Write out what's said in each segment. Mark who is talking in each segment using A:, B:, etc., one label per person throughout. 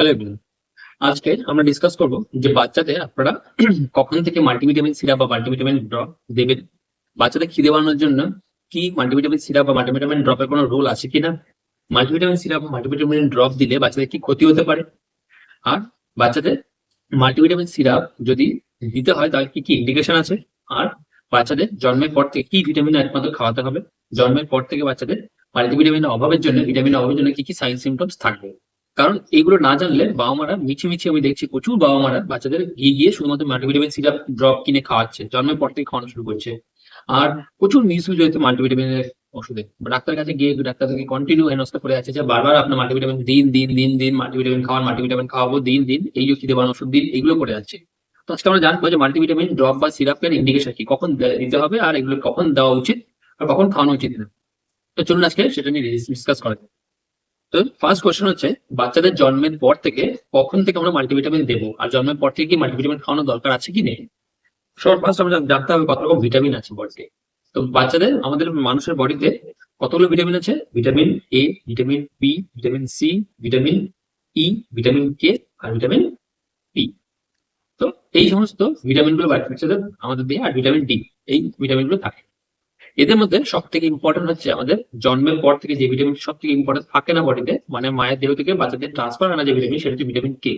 A: Hello আজকে আমরা discuss করব যে বাচ্চাদের আপনারা কখন থেকে মাল্টিভিটামিন সিরাপ বা মাল্টিভিটামিন ড্রপ দেবেন? বাচ্চাদের খিদে বাড়ানোর জন্য কি মাল্টিভিটামিন সিরাপ বা মাল্টিভিটামিন ড্রপের কোনো রোল আছে কিনা? মাল্টিভিটামিন সিরাপ বা মাল্টিভিটামিন ড্রপ দিলে বাচ্চাদের কি ক্ষতি হতে পারে? আর বাচ্চাদের মাল্টিভিটামিন সিরাপ যদি দিতে হয়, তাহলে কি কি ইন্ডিকেশন আছে? আর বাচ্চাদের জন্মের পর থেকে কি ভিটামিন একমাত্র খাওয়াতে হবে? জন্মের পর থেকে বাচ্চাদের মাল্টিভিটামিনের অভাবের জন্য ভিটামিন অভাবের জন্য কি কি সাইন সিমটমস থাকবে? কারণ এইগুলো না জানলে বাবা মারা মিছি মিছি আমি দেখছি প্রচুর বাবা মারা বাচ্চাদের গিয়ে গিয়ে শুধুমাত্র মাল্টিভিটামিন সিরাপ ড্রপ কিনে খাওয়াচ্ছে, জন্মের পর থেকে খাওয়ানো শুরু করছে। আর প্রচুর মিস ইউজ হয়েছে মাল্টিভিটামিনের ওষুধে। ডাক্তার কাছে গিয়ে ডাক্তার থেকে কন্টিনিউ হেনস্থা করে আছে যে বারবার আপনার মাল্টিভিটামিন দিন দিন দিন দিন মাল্টিভিটামিন খাওয়ান মাল্টিভিটামিন খাওয়াবো, দিন দিন, এই যে খিদে বাড়ানো ওষুধ দিন, এগুলো করে যাচ্ছে। তো আজকে আমরা জানব যে মাল্টিভিটামিন ড্রপ বা সিরাপের ইন্ডিকেশন কি, কখন দিতে হবে আর এগুলো কখন দেওয়া উচিত আর কখন খাওয়ানো উচিত না। তো চলুন আজকে সেটা নিয়ে ডিসকাস করা যাক। তো ফার্স্ট কোশ্চেন হচ্ছে, বাচ্চাদের জন্মের পর থেকে কখন থেকে আমরা মাল্টিভিটামিন দেবো? আর জন্মের পর থেকে কি মাল্টিভিটামিন খাওয়ানোর দরকার আছে কি নেই? সবার আমরা জানতে হবে কত রকম ভিটামিন আছে বডিতে। তো বাচ্চাদের, আমাদের মানুষের বডিতে কতগুলো ভিটামিন আছে? Vitamin A vitamin B vitamin C vitamin E vitamin K R vitamin P তো এই সমস্ত ভিটামিনগুলো বাচ্চাদের আমাদের দেহে আর ভিটামিন ডি এই ভিটামিনগুলো থাকে। এদের মধ্যে সব থেকে ইম্পর্টেন্ট হচ্ছে আমাদের জন্মের পর থেকে যে ভিটামিন সব থেকে ইম্পর্টেন্ট থাকে না বডিতে মানে মায়ের দেহ থেকে বাচ্চাদের ট্রান্সফার আনা যে ভিটামিন সেটা হচ্ছে ভিটামিন কে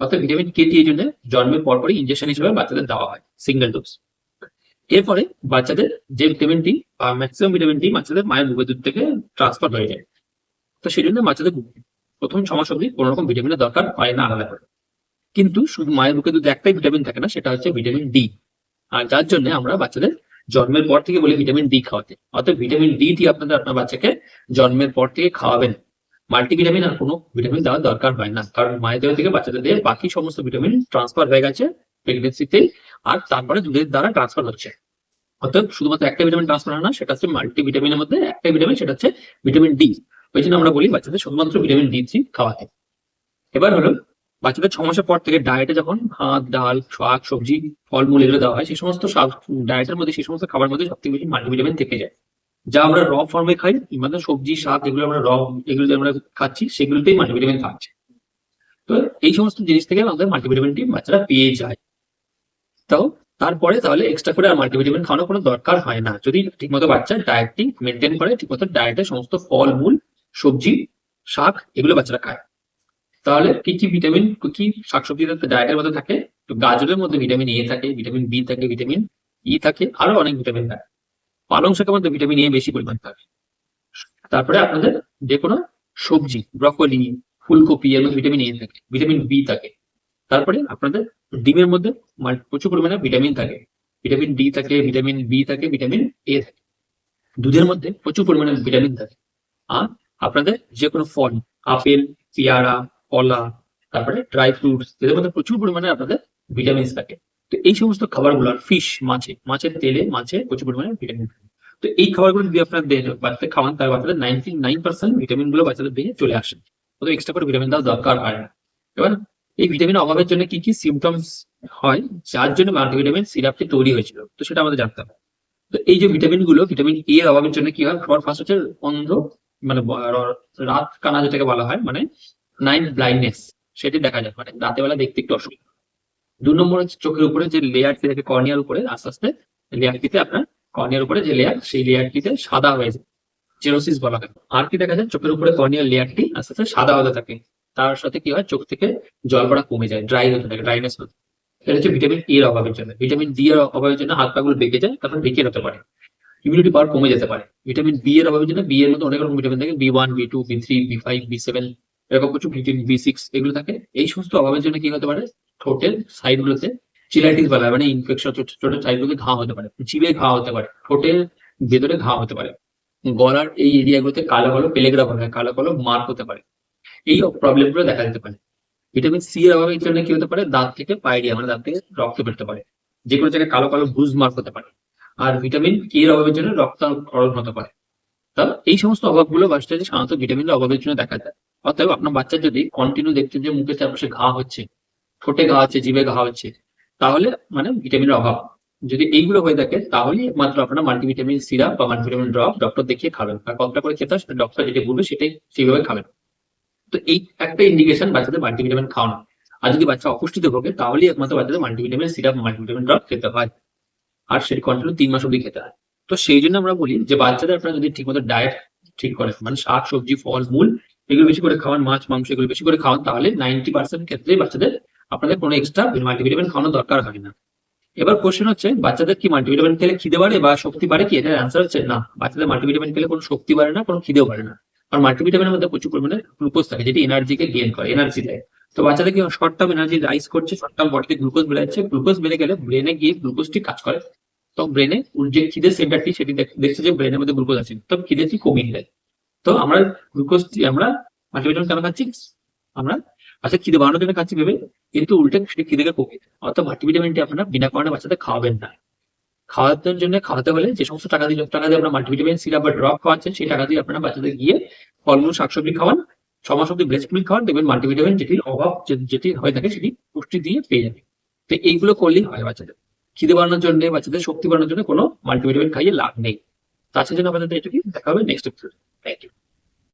A: অর্থাৎ ভিটামিন কে এই জন্য জন্মের পর পরই ইনজেকশন হিসেবে বাচ্চাদের দেওয়া হয় সিঙ্গেল ডোজ এরপরে বাচ্চাদের যে ভিটামিন ডি বা ম্যাক্সিমাম ভিটামিন ডি বাচ্চাদের মায়ের বুকের দুধ থেকে ট্রান্সফার হয়ে যায়। তো সেই জন্য বাচ্চাদের প্রথম ছ মাস অব্দি কোনো রকম ভিটামিনের দরকার হয় না আলাদা করে। কিন্তু শুধু মায়ের বুকের দুধ একটাই ভিটামিন থাকে না, সেটা হচ্ছে ভিটামিন ডি আর যার জন্য আমরা বাচ্চাদের জন্মের পর থেকে বলি ভিটামিন ডি খাওয়াতে। অর্থাৎ ভিটামিন ডি টি আপনাদের আপনার বাচ্চাকে জন্মের পর থেকে খাওয়াবেন। মাল্টিভিটামিন আর কোনো ভিটামিন দেওয়ার দরকার হয় না। কারণ মায়ের দেহ থেকে বাচ্চাদের দেহে বাকি সমস্ত ভিটামিন ট্রান্সফার হয়ে গেছে প্রেগনেন্সিতে আর তারপরে দুধের দ্বারা ট্রান্সফার হচ্ছে। অর্থাৎ শুধুমাত্র একটা ভিটামিন ট্রান্সফার হয় না, সেটা হচ্ছে মাল্টি ভিটামিনের মধ্যে একটা ভিটামিন সেটা হচ্ছে ভিটামিন ডি ওই জন্য আমরা বলি বাচ্চাদের শুধুমাত্র ভিটামিন ডি থ্রি খাওয়াতে। এবার হলো বাচ্চাদের ছ মাসের পর থেকে ডায়েটে যখন ভাত, ডাল, শাক, সবজি, ফলমূল এগুলো দেওয়া হয়, সেই সমস্ত শাক ডায়েটের মধ্যে, সেই সমস্ত খাবার মধ্যে সব থেকে বেশি মাল্টিভিটামিন থেকে যায়। যা আমরা র ফর্মে খাই মানে সবজি, শাক, এগুলো আমরা র এগুলো আমরা খাচ্ছি, সেগুলোতেই মাল্টিভিটামিন থাকছে। তো এই সমস্ত জিনিস থেকে আমাদের মাল্টিভিটামিনটি বাচ্চারা পেয়ে যায়। তো তারপরে তাহলে এক্সট্রা করে আর মাল্টিভিটামিন খাওয়ানোর কোনো দরকার হয় না। যদি ঠিকমতো বাচ্চা ডায়েটটি মেনটেন করে, ঠিকমতো ডায়েটে সমস্ত ফল মূল সবজি, শাক, এগুলো বাচ্চারা খায়। তাহলে কি কি ভিটামিন কি শাকসবজি ডায়েটের মধ্যে থাকে? তো গাজরের মধ্যে ভিটামিন এ থাকে ভিটামিন বি থাকে ভিটামিন ই থাকে, আরও অনেক ভিটামিন থাকে। পালং শাকের মধ্যে ভিটামিন এ বেশি পরিমাণ থাকে। তারপরে আপনাদের যে কোনো সবজি ব্রকলি ফুলকপি এর মধ্যে ভিটামিন এ থাকে ভিটামিন বি থাকে। তারপরে আপনাদের ডিমের মধ্যে প্রচুর পরিমাণে ভিটামিন থাকে। ভিটামিন ডি থাকে ভিটামিন বি থাকে ভিটামিন এ থাকে। দুধের মধ্যে প্রচুর পরিমাণে ভিটামিন থাকে। আর আপনাদের যে কোনো ফল, আপেল, পেয়ারা কলা, তারপরে ড্রাই ফ্রুটস এদের মধ্যে প্রচুর পরিমাণে আপনাদের ভিটামিন থাকে। তো এই সমস্ত খাবারগুলো আর ফিশ মাছে, মাছের তেলে মাছে প্রচুর পরিমাণে ভিটামিন থাকে। তো এই খাবারগুলো যদি আপনার দেহে বাচ্চাদের খাওয়ান, তাহলে বাচ্চাদের নাইনটি নাইন পার্সেন্ট ভিটামিনগুলো বাচ্চাদের দেহে চলে আসে। ওদের এক্সট্রা করে ভিটামিন দেওয়ার দরকার হয় না। এবার এই ভিটামিন অভাবের জন্য কি কি সিমটমস হয়, যার জন্য মাল্টিভিটামিন সিরাপটি তৈরি হয়েছিল, তো সেটা আমাদের জানতে হবে। তো এই যে ভিটামিনগুলো ভিটামিন এ এর অভাবের জন্য কি হয়? সবার ফার্স্ট হচ্ছে অন্ধ মানে রাত কানা যেটাকে বলা হয় মানে নাইট ব্লাইন্ডনেস সেটি দেখা যায়। মানে রাতে বেলা দেখতে একটু অসুবিধা। দু নম্বর হচ্ছে চোখের উপরে যে লেয়ারটি থাকে কর্নিয়ার উপরে, আস্তে আস্তে লেয়ারটিতে আপনার কর্নিয়ার উপরে যে লেয়ার সেই লেয়ারটিতে সাদা হয়ে যায়। জেরোসিস বলা হয়। আর কি দেখা যায়? চোখের উপরে কর্নিয়ার লেয়ারটি আস্তে আস্তে সাদা হতে থাকে। তার সাথে কি হয়? চোখ থেকে জল পড়া কমে যায় ড্রাই হতে থাকে ড্রাইনেস হতে এটা হচ্ছে ভিটামিন এর অভাবের জন্য। ভিটামিন ডি এর অভাবের জন্য হাত পাগুলো বেঁকে যায়, তারপর বেঁকে হতে পারে। ইমিউনিটি পাওয়ার কমে যেতে পারে। ভিটামিন বি এর অভাবের জন্য বি এর মধ্যে অনেক রকম ভিটামিন থাকে। B one B two B three B five B seven এরকম কিছু ভিটামিন বি সিক্স এগুলো থাকে। এই সমস্ত অভাবের জন্য কি হতে পারে? ঠোঁটের সাইড গুলোতে চিলাইটিস বলা মানে ইনফেকশন ছোট সাইড গুলোতে ঘা হতে পারে, জিভে ঘা হতে পারে, ঠোঁটের ভেতরে ঘা হতে পারে। গলার এই এরিয়াগুলোতে কালো কালো পেলেগ্রা বলা হয়, কালো কালো মার্ক হতে পারে। এই প্রবলেমগুলো দেখা যেতে পারে। ভিটামিন সি এর অভাবের জন্য কি হতে পারে? দাঁত থেকে পায়রিয়া মানে দাঁত থেকে রক্ত বেরোতে পারে। যে কোনো জায়গায় কালো কালো বুজ মার্ক হতে পারে। আর ভিটামিন কে এর অভাবের জন্য রক্তক্ষরণ হতে পারে। এই সমস্ত অভাবগুলো বাচ্চাদের সাধারণত ভিটামিনের অভাবের জন্য দেখা যায়। অতএব আপনার বাচ্চা যদি কন্টিনিউ দেখছেন যে মুখের চারপাশে ঘা হচ্ছে, ঠোঁটে ঘা হচ্ছে, জিভে ঘা হচ্ছে, তাহলে মানে ভিটামিনের অভাব। যদি এইগুলো হয়ে থাকে তাহলে একমাত্র আপনারা মাল্টিভিটামিন সিরাপ বা মাল্টিভিটামিন ড্রপ ডক্টর দেখিয়ে খাবেন। আর কতটা করে খেতে সেটা ডক্টর যেটা বলবে সেটাই সেইভাবে খাবেন। তো এই একটা ইন্ডিকেশন বাচ্চাদের মাল্টিভিটামিন খাওয়ানো। আর যদি বাচ্চা অপুষ্টিতে ভোগে তাহলে একমাত্র বাচ্চাদের মাল্টিভিটামিন সিরাপ মাল্টিভিটামিন ড্রপ খেতে হয়। আর সেটি কন্টিনিউ তিন মাস অবধি খেতে হয়। তো সেই জন্য আমরা বলি যে বাচ্চাদের আপনারা যদি ঠিকমতো ডায়েট ঠিক করেন মানে শাক, সবজি, ফল, মূল এগুলো বেশি করে খাওয়ান, মাছ, মাংস এগুলো বেশি করে খাওয়ান, তাহলে নাইনটি পার্সেন্ট ক্ষেত্রে বাচ্চাদের আপনাদের কোনো এক্সট্রা মাল্টিভিটামিন খাওয়ানোর দরকার হয় না। এবার কোশ্চেন হচ্ছে, বাচ্চাদের কি মাল্টিভিটামিন খেলে খিদে বাড়ে বা শক্তি বাড়ে কি? এটার অ্যান্সার হচ্ছে না। বাচ্চাদের মাল্টিভিটামিন খেলে কোনো শক্তি বাড়ে না, কোনো খিদেও বাড়ে না। কারণ মাল্টিভিটামিনের মধ্যে প্রচুর পরিমাণে গ্লুকোজ থাকে, যেটি এনার্জিকে গেইন করে এনার্জি দেয়। তো বাচ্চাদের কি শর্ট টার্ম এনার্জি রাইজ করছে? শর্ট টার্ম বডিতে গ্লুকোজ বেড়ে যাচ্ছে গ্লুকোজ বেড়ে গেলে ব্রেনে গিয়ে গ্লুকোজটি কাজ করে। তো ব্রেনে যে খিদের সেন্টারটি সেটি দেখ- দেখছে যে ব্রেনের মধ্যে গ্লুকোজ আছে। তো খিদেটি কমিয়ে দেয়? তো আমরা গ্লুকোজটি আমরা মাল্টিভিটামিন কেন খাচ্ছি? আমরা আচ্ছা খিদে বাড়ানোর জন্য খাচ্ছি ভেবে, কিন্তু উল্টে সেটি খিদেকে কমিয়ে অর্থাৎ মাল্টিভিটামিনটি আপনারা বিনা কারণে বাচ্চাদের খাওয়াবেন না। খাওয়ানোর জন্য খাওয়াতে হলে যে সমস্ত টাকা দিয়ে টাকা দিয়ে আপনার মাল্টিভিটামিন সিরাপ বা ড্রপ খাওয়াচ্ছেন, সেই টাকা দিয়ে আপনারা বাচ্চাদের গিয়ে ফলমূল, শাকসবজি খাওয়ান। মাস অব্দি ব্রেস্ট মিল্ক খাওয়ান, দেখবেন মাল্টিভিটামিন যেটির অভাব যেটি হয়ে থাকে, সেটি পুষ্টি দিয়ে পেয়ে যাবে। তো এইগুলো করলেই হয় বাচ্চাদের। খিদে বাড়ানোর জন্য, বাচ্চাদের শক্তি বাড়ানোর জন্য কোনো মাল্টিভিটামিন খাইয়ে লাভ নেই। তাছাড়া জন্য আপনাদের এটুকুই দেখা হবে নেক্সট এপিসোড Thank you.